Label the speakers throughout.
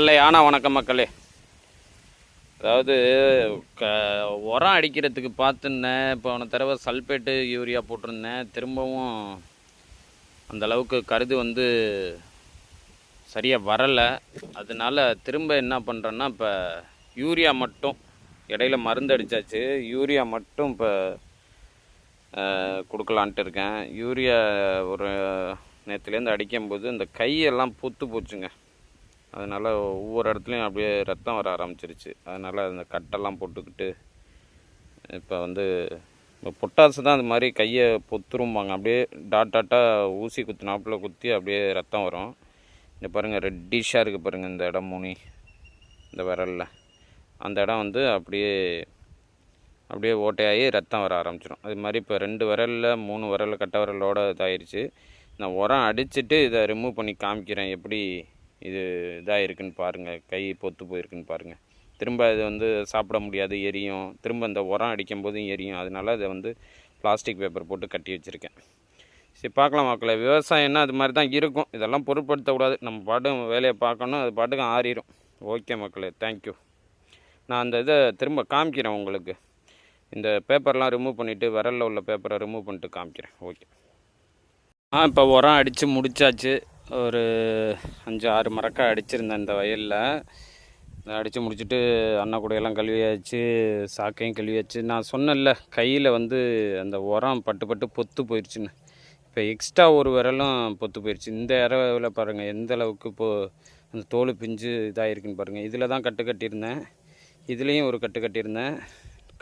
Speaker 1: இல்லையான வணக்கம் மக்களே. அதாவது க உரம் அடிக்கிறதுக்கு பார்த்துருந்தேன். இப்போ அவனை தடவை சல்பேட்டு யூரியா போட்டிருந்தேன். திரும்பவும் அந்த அளவுக்கு கருது வந்து சரியாக வரலை. அதனால திரும்ப என்ன பண்ணுறேன்னா இப்போ யூரியா மட்டும் இடையில மருந்து அடித்தாச்சு யூரியா மட்டும் இப்போ கொடுக்கலான்ட்டு இருக்கேன். யூரியா ஒரு நேற்றுலேருந்து அடிக்கும்போது இந்த கையெல்லாம் பொத்து போச்சுங்க. அதனால் ஒவ்வொரு இடத்துலையும் அப்படியே ரத்தம் வர ஆரம்பிச்சிருச்சு. அதனால் அந்த கட்டெல்லாம் போட்டுக்கிட்டு இப்போ வந்து இப்போ பொட்டாசு தான் அது மாதிரி கையை பொத்துரும்பாங்க. அப்படியே டாட் டாட்டாக ஊசி குத்துனாப்புல குத்தி அப்படியே ரத்தம் வரும். இந்த பாருங்கள் ரெட்டிஷாக இருக்குது பாருங்கள் இந்த இடம் முனி இந்த விரலில். அந்த இடம் வந்து அப்படியே அப்படியே ஓட்டையாகி ரத்தம் வர ஆரம்பிச்சிடும் அது மாதிரி இப்போ ரெண்டு விரலில் மூணு விரல் கட்ட விரலோட இதாயிருச்சு. நான் உரம் அடிச்சுட்டு இதை ரிமூவ் பண்ணி காமிக்கிறேன். எப்படி இது இதாக இருக்குன்னு பாருங்கள் கை பொத்து போயிருக்குன்னு பாருங்கள் திரும்ப இது வந்து சாப்பிட முடியாது எரியும். திரும்ப இந்த உரம் அடிக்கும் போதும் எரியும். அதனால அதை வந்து பிளாஸ்டிக் பேப்பர் போட்டு கட்டி வச்சுருக்கேன். சரி பார்க்கலாம் மக்களை. விவசாயம்னா அது மாதிரி தான் இருக்கும். இதெல்லாம் பொருட்படுத்தக்கூடாது நம்ம பாட்டும் வேலையை பார்க்கணும் அது பாட்டுக்கு ஆறிடும் ஓகே மக்களே தேங்க்யூ நான் அந்த இதை திரும்ப காமிக்கிறேன் உங்களுக்கு. இந்த பேப்பர்லாம் ரிமூவ் பண்ணிவிட்டு விரலில் உள்ள பேப்பரை ரிமூவ் பண்ணிட்டு காமிக்கிறேன். ஓகே. ஆ இப்போ உரம் அடித்து முடிச்சாச்சு. ஒரு அஞ்சு ஆறு மரக்காய் அடிச்சிருந்தேன் இந்த வயலில். அடித்து முடிச்சுட்டு அண்ணா கூடையெல்லாம் கழுவியாச்சு சாக்கையும் கழுவியாச்சு. நான் சொன்னேன்ல கையில் வந்து அந்த உரம் பட்டு பட்டு பொத்து போயிடுச்சுன்னு இப்போ எக்ஸ்ட்ரா ஒரு விரலும் பொத்து போயிடுச்சு இந்த இரவில் பாருங்கள் எந்த அளவுக்கு இப்போது அந்த தோல் பிஞ்சு இதாகிருக்குன்னு பாருங்கள் இதில் தான் கட்டு கட்டியிருந்தேன். இதுலேயும் ஒரு கட்டு கட்டியிருந்தேன்.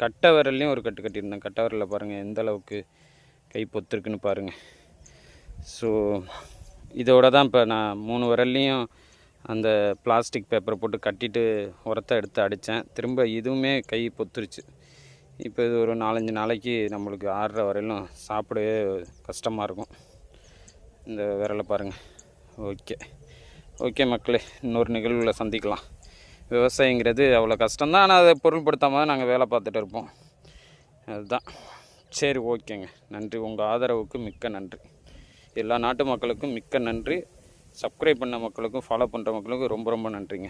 Speaker 1: கட்டை விரல்லையும் ஒரு கட்டு கட்டியிருந்தேன். கட்டை விரலில் பாருங்கள் எந்த அளவுக்கு கை பொத்துருக்குன்னு பாருங்கள் ஸோ இதோட தான் இப்போ நான் மூணு விரல்லையும் அந்த பிளாஸ்டிக் பேப்பரை போட்டு கட்டிட்டு உரத்தை எடுத்து அடித்தேன் திரும்ப இதுவுமே கை பொத்துருச்சு. இப்போ இது ஒரு நாலஞ்சு நாளைக்கு நம்மளுக்கு ஆடுற வரையிலும் சாப்பிடவே கஷ்டமாக இருக்கும். இந்த விரலை பாருங்கள் ஓகே. ஓகே மக்களே இன்னொரு நிகழ்வில் சந்திக்கலாம். விவசாயங்கிறது அவ்வளோ கஷ்டம்தான். ஆனால் அதை பொருள்படுத்தாமல் நாங்கள் வேலை பார்த்துட்டு இருப்போம். அதுதான். சரி ஓகேங்க. நன்றி. உங்கள் ஆதரவுக்கு மிக்க நன்றி. எல்லா நாட்டு மக்களுக்கும் மிக்க நன்றி. சப்ஸ்கிரைப் பண்ண மக்களுக்கும் ஃபாலோ பண்ணுற மக்களுக்கும் ரொம்ப ரொம்ப நன்றிங்க.